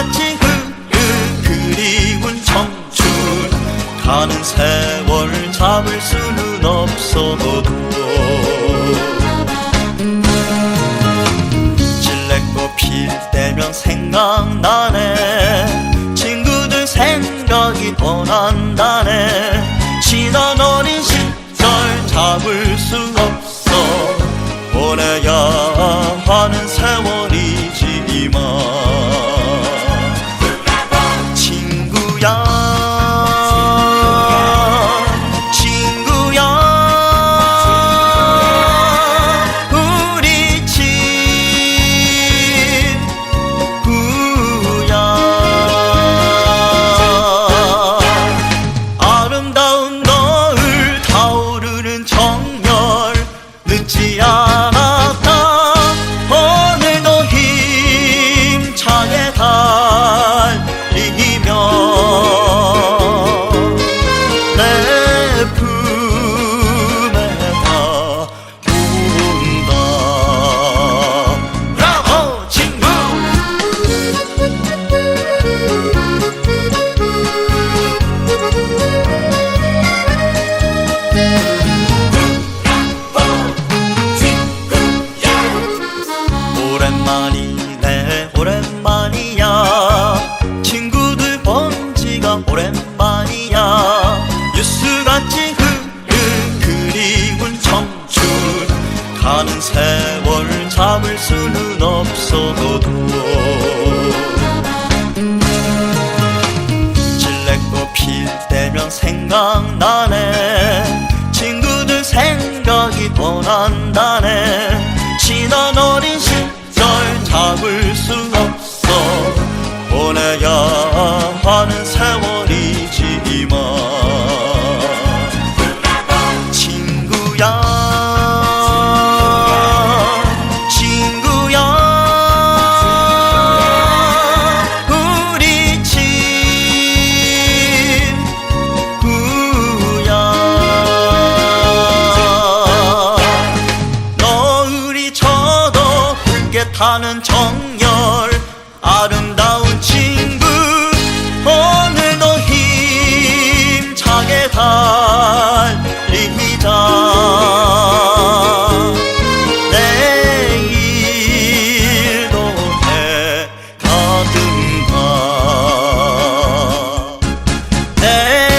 같이 흘을 그리운 청춘. 가는 세월 잡을 수는 없어도 질렉꽃 필 때면 생각나네. 친구들 생각이 떠난다네. 지난 어린 시절 잡을 수 없어. 보내야 한 내품 가는 세월 잡을 수는 없어도 질레꽃 필 때면 생각나네. 친구들 생각이 더 난다네. 지난 어린 시절 하는 정열 아름다운 친구 오늘도 힘차게 달리자 내일도 해가 든다 내